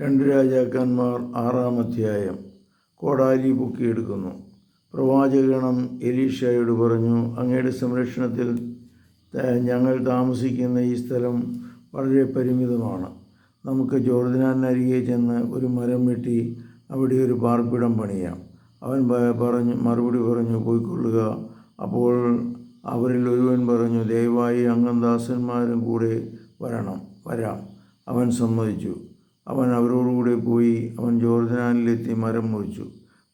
രണ്ട് രാജാക്കന്മാർ ആറാം അധ്യായം. കോടാലി പൊക്കിയെടുക്കുന്നു. പ്രവാചകണം എലീഷയോട് പറഞ്ഞു അങ്ങയുടെ സംരക്ഷണത്തിൽ ഞങ്ങൾ താമസിക്കുന്ന ഈ സ്ഥലം വളരെ പരിമിതമാണ്. നമുക്ക് ജോർദനാനരികെ ചെന്ന് ഒരു മരം വെട്ടി അവിടെ ഒരു പാർപ്പിടം പണിയാം അവൻ പറഞ്ഞു മറുപടി പറഞ്ഞു പോയിക്കൊള്ളുക അപ്പോൾ അവരിൽ ഒരുവൻ പറഞ്ഞു ദയവായി അംഗം ദാസന്മാരും കൂടെ വരണം വരാം അവൻ സമ്മതിച്ചു. അവൻ അവരോടുകൂടെ പോയി അവൻ ജോർദനാനിലെത്തി മരം മുറിച്ചു.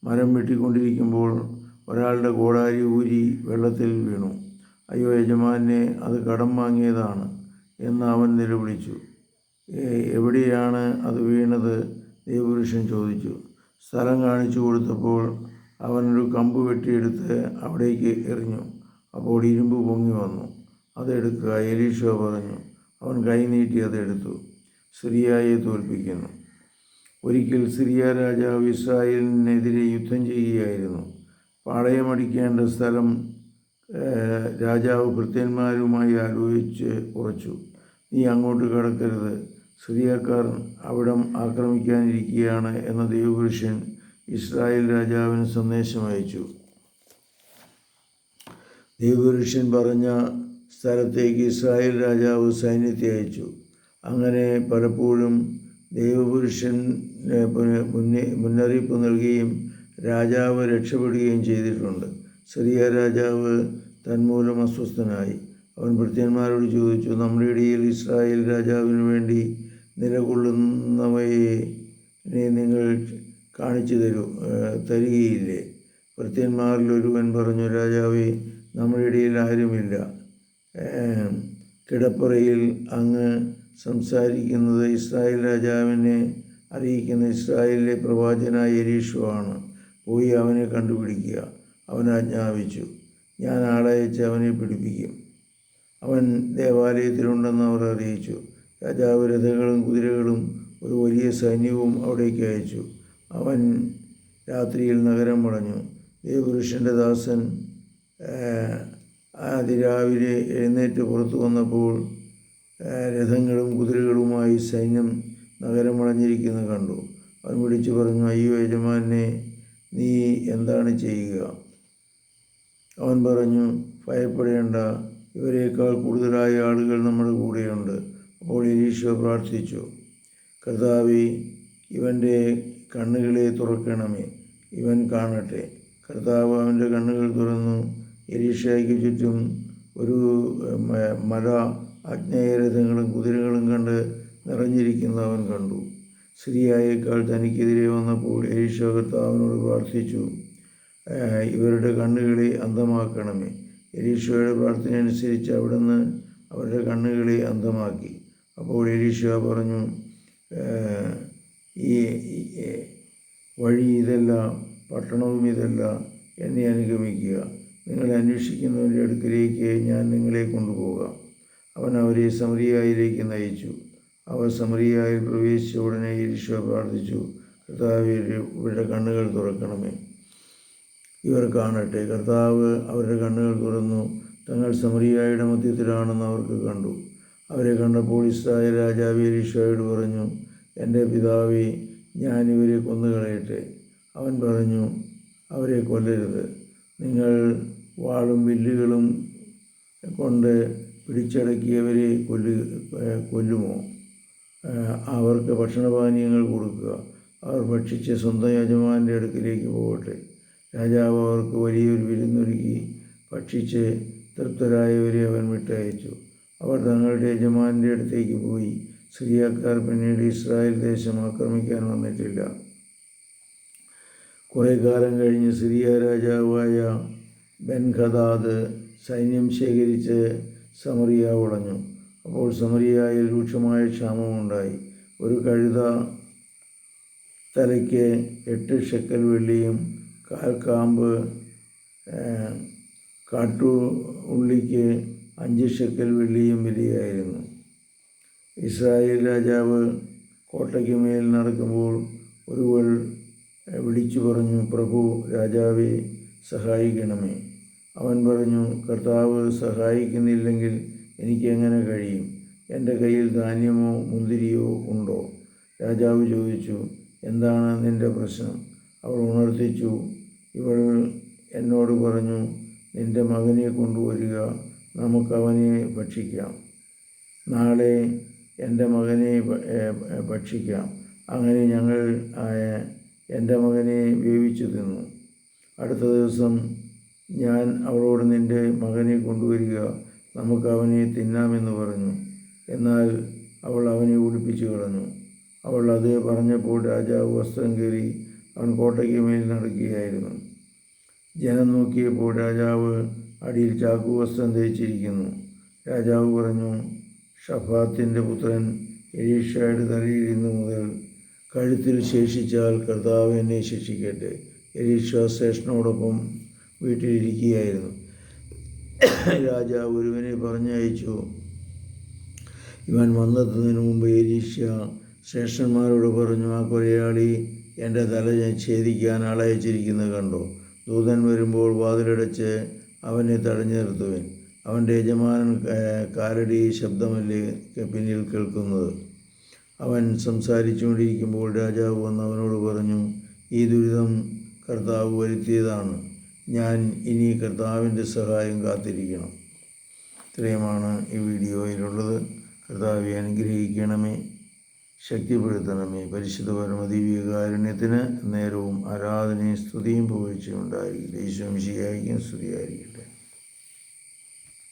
മരം വെട്ടിക്കൊണ്ടിരിക്കുമ്പോൾ ഒരാളുടെ കോടാരി ഊരി വെള്ളത്തിൽ വീണു. അയ്യോ യജമാനെ അത് കടം വാങ്ങിയതാണ് എന്ന് അവൻ നിലവിളിച്ചു. എവിടെയാണ് അത് വീണത്? ദേവപുരുഷൻ ചോദിച്ചു. സ്ഥലം കാണിച്ചു കൊടുത്തപ്പോൾ അവനൊരു കമ്പ് വെട്ടിയെടുത്ത് അവിടേക്ക് എറിഞ്ഞു. അപ്പോൾ ഇരുമ്പ് പൊങ്ങി വന്നു. അതെടുക്കുക എലീഷ പറഞ്ഞു. അവൻ കൈ നീട്ടി അതെടുത്തു സിറിയായെ തോൽപ്പിക്കുന്നു. ഒരിക്കൽ സിറിയ രാജാവ് ഇസ്രായേലിനെതിരെ യുദ്ധം ചെയ്യുകയായിരുന്നു. പാളയമടിക്കേണ്ട സ്ഥലം രാജാവ് ഭൃത്യന്മാരുമായി ആലോചിച്ച് ഉറച്ചു. നീ അങ്ങോട്ട് കടക്കരുത്. സിറിയക്കാർ അവിടം ആക്രമിക്കാനിരിക്കുകയാണ് എന്ന ദൈവപുരുഷൻ ഇസ്രായേൽ രാജാവിന് സന്ദേശം അയച്ചു. ദൈവപുരുഷൻ പറഞ്ഞ സ്ഥലത്തേക്ക് ഇസ്രായേൽ രാജാവ് സൈന്യത്തെ അയച്ചു. അങ്ങനെ പലപ്പോഴും ദൈവപുരുഷൻ മുന്നറിയിപ്പ് നൽകുകയും രാജാവ് രക്ഷപ്പെടുകയും ചെയ്തിട്ടുണ്ട്. സിറിയ രാജാവ് തന്മൂലം അസ്വസ്ഥനായി. അവൻ ഭൃത്യന്മാരോട് ചോദിച്ചു നമ്മുടെ ഇടയിൽ ഇസ്രായേൽ രാജാവിന് വേണ്ടി നിലകൊള്ളുന്നവയെ നിങ്ങൾ കാണിച്ചു തരൂ തരികയില്ലേ? ഭൃത്യന്മാരിൽ ഒരുവൻ പറഞ്ഞു രാജാവേ നമ്മുടെ ഇടയിൽ ആരുമില്ല. കിടപ്പറയിൽ അങ്ങ് സംസാരിക്കുന്നത് ഇസ്രായേൽ രാജാവിനെ അറിയിക്കുന്ന ഇസ്രായേലിലെ പ്രവാചകനായ എരീഷുവാണ് പോയി അവനെ കണ്ടുപിടിക്കുക. അവൻ ആജ്ഞാപിച്ചു ഞാൻ ആളയച്ച് അവനെ പിടിപ്പിക്കും. അവൻ ദേവാലയത്തിലുണ്ടെന്ന് അവർ അറിയിച്ചു. രാജാവ് രഥങ്ങളും കുതിരകളും ഒരു വലിയ സൈന്യവും അവിടേക്ക് അയച്ചു. അവൻ രാത്രിയിൽ നഗരം വളഞ്ഞു ദേവപുരുഷന്റെ ദാസൻ അതിരാവിലെ എഴുന്നേറ്റ് പുറത്തു വന്നപ്പോൾ രഥങ്ങളും കുതിരകളുമായി സൈന്യം നഗരം വളഞ്ഞിരിക്കുന്നത് കണ്ടു. അവൻ വിളിച്ചു പറഞ്ഞു അയ്യോ യജമാനെ നീ എന്താണ് ചെയ്യുക? അവൻ പറഞ്ഞു ഭയപ്പെടേണ്ട ഇവരേക്കാൾ കൂടുതലായ ആളുകൾ നമ്മുടെ കൂടെയുണ്ട്. അപ്പോൾ ഈശോ പ്രാർത്ഥിച്ചു കർത്താവി ഇവന്റെ കണ്ണുകളെ തുറക്കണമേ ഇവൻ കാണട്ടെ. കർത്താവ് അവന്റെ കണ്ണുകൾ തുറന്നു എലീഷയ്ക്ക് ചുറ്റും ഒരു മല അഗ്നേയരഥങ്ങളും കുതിരകളും കണ്ട് നിറഞ്ഞിരിക്കുന്നവൻ കണ്ടു. സ്ത്രീയായേക്കാൾ തനിക്കെതിരെ വന്നപ്പോൾ എലീശോ കർത്താവിനോട് പ്രാർത്ഥിച്ചു ഇവരുടെ കണ്ണുകളെ അന്ധമാക്കണമേ. എലീഷോയുടെ പ്രാർത്ഥന അനുസരിച്ച് അവിടുന്ന് അവരുടെ കണ്ണുകളെ അന്ധമാക്കി. അപ്പോൾ എലീഷ പറഞ്ഞു ഈ വഴി ഇതല്ല പട്ടണവും ഇതല്ല എന്നെ അനുഗമിക്കുക. നിങ്ങളെ അന്വേഷിക്കുന്നവന്റെ അടുക്കിലേക്ക് ഞാൻ നിങ്ങളെ കൊണ്ടുപോകാം. അവൻ അവരെ സമറിയായിലേക്ക് നയിച്ചു. അവർ സമറിയായിൽ പ്രവേശിച്ച ഉടനെ ഈശോ പ്രാർത്ഥിച്ചു കർത്താവ് ഇവരുടെ കണ്ണുകൾ തുറക്കണമേ. ഇവർ കാണട്ടെ. കർത്താവ് അവരുടെ കണ്ണുകൾ തുറന്നു. തങ്ങൾ സമറിയായുടെ മധ്യത്തിലാണെന്ന് അവർക്ക് കണ്ടു. അവരെ കണ്ടപ്പോൾ ഇസ്രായ രാജാവ് എലീഷോയോട് പറഞ്ഞു എന്റെ പിതാവി ഞാൻ ഇവരെ കൊന്നുകളയട്ടെ. അവൻ പറഞ്ഞു അവരെ കൊല്ലരുത്. നിങ്ങൾ വാളും വില്ലുകളും കൊണ്ട് പിടിച്ചടക്കിയവരെ കൊല്ല കൊല്ലുമോ? അവർക്ക് ഭക്ഷണപാനീയങ്ങൾ കൊടുക്കുക. അവർ ഭക്ഷിച്ച് സ്വന്തം യജമാന്റെ അടുക്കിലേക്ക് പോകട്ടെ. രാജാവ് അവർക്ക് വലിയൊരു വിരുന്നൊരുക്കി ഭക്ഷിച്ച് തൃപ്തരായവരെ അവൻ വിട്ടയച്ചു. അവർ തങ്ങളുടെ യജമാന്റെ അടുത്തേക്ക് പോയി. സിറിയക്കാർ പിന്നീട് ഇസ്രായേൽ ദേശം ആക്രമിക്കാൻ വന്നിട്ടില്ല. കുറേ കാലം കഴിഞ്ഞ് സിറിയ രാജാവായ ബെൻഖദാദ് സൈന്യം ശേഖരിച്ച് സമറിയ വളഞ്ഞു അപ്പോൾ സമറിയായിൽ രൂക്ഷമായ ക്ഷാമമുണ്ടായി. ഒരു കഴുത തലയ്ക്ക് എട്ട് ഷെക്കൽ വെള്ളിയും കാൽ കാമ്പ് കാട്ടു ഉള്ളിക്ക് അഞ്ച് ഷെക്കൽ വെള്ളിയും വിലയായിരുന്നു ഇസ്രായേൽ രാജാവ് കോട്ടയ്ക്ക് മേൽ നടക്കുമ്പോൾ ഒരുവൾ വിളിച്ചു പറഞ്ഞു പ്രഭു രാജാവെ സഹായിക്കണമേ. അവൻ പറഞ്ഞു കർത്താവ് സഹായിക്കുന്നില്ലെങ്കിൽ എനിക്ക് എങ്ങനെ കഴിയും? എന്റെ കയ്യിൽ ധാന്യമോ മുന്തിരിയോ ഉണ്ടോ? രാജാവ് ചോദിച്ചു എന്താണ് നിന്റെ പ്രശ്നം? അവൾ ഉണർത്തിച്ചു ഇവൾ എന്നോട് പറഞ്ഞു നിന്റെ മകനെ കൊണ്ടുവരിക നമുക്കവനെ ഭക്ഷിക്കാം. നാളെ എന്റെ മകനെ ഭക്ഷിക്കാം. അങ്ങനെ ഞങ്ങൾ എന്റെ മകനെ വേവിച്ചു തിന്നു. അടുത്ത ദിവസം ഞാൻ അവളോട് നിന്റെ മകനെ കൊണ്ടുവരിക നമുക്ക് അവനെ തിന്നാമെന്ന് പറഞ്ഞു. എന്നാൽ അവൾ അവനെ ഉടുപ്പിച്ചു കളഞ്ഞു. അവൾ അത് പറഞ്ഞപ്പോൾ രാജാവ് വസ്ത്രം കയറി അവൻ കോട്ടയ്ക്ക് മേൽ നടക്കുകയായിരുന്നു. ജനം നോക്കിയപ്പോൾ രാജാവ് അടിയിൽ ചാക്കു വസ്ത്രം ധരിച്ചിരിക്കുന്നു രാജാവ് പറഞ്ഞു ഷഫാത്തിന്റെ പുത്രൻ എലീഷയുടെ തലയിൽ ഇന്നു മുതൽ കഴുത്തിൽ ശേഷിച്ചാൽ കർത്താവ് എന്നെ ശിക്ഷിക്കട്ടെ. എലീഷ ശ്രേഷ്ഠനോടൊപ്പം വീട്ടിലിരിക്കുകയായിരുന്നു. രാജാവ് ഒരുവനെ പറഞ്ഞയച്ചു. ഇവൻ വന്നെത്തുന്നതിന് മുമ്പ് എലീഷ ശ്രേഷ്ഠന്മാരോട് പറഞ്ഞു ആ കൊലയാളി എന്റെ തല ഞാൻ ഛേദിക്കാൻ ആളയച്ചിരിക്കുന്നത് കണ്ടോ. ദൂതൻ വരുമ്പോൾ വാതിലടച്ച് അവനെ തടഞ്ഞു നിർത്തുവൻ. അവന്റെ യജമാനൻ കാലടി ശബ്ദമല്ലേ പിന്നിൽ കേൾക്കുന്നത്? അവൻ സംസാരിച്ചുകൊണ്ടിരിക്കുമ്പോൾ രാജാവ് വന്ന് അവനോട് പറഞ്ഞു ഈ ദുരിതം കർത്താവ് വരുത്തിയതാണ്. ഞാൻ ഇനി കർത്താവിന്റെ സഹായം കാത്തിരിക്കണം. ഇത്രയുമാണ് ഈ വീഡിയോയിലുള്ളത്. കർത്താവെ അനുഗ്രഹിക്കണമേ ശക്തിപ്പെടുത്തണമേ. പരിശുദ്ധ പരമദിവ്യകാരുണ്യത്തിന് നേരവും ആരാധനയും സ്തുതിയും പുകഴ്ചയും ഉണ്ടായിരിക്കും ശരിയായിരിക്കും സ്തുതിയായിരിക്കും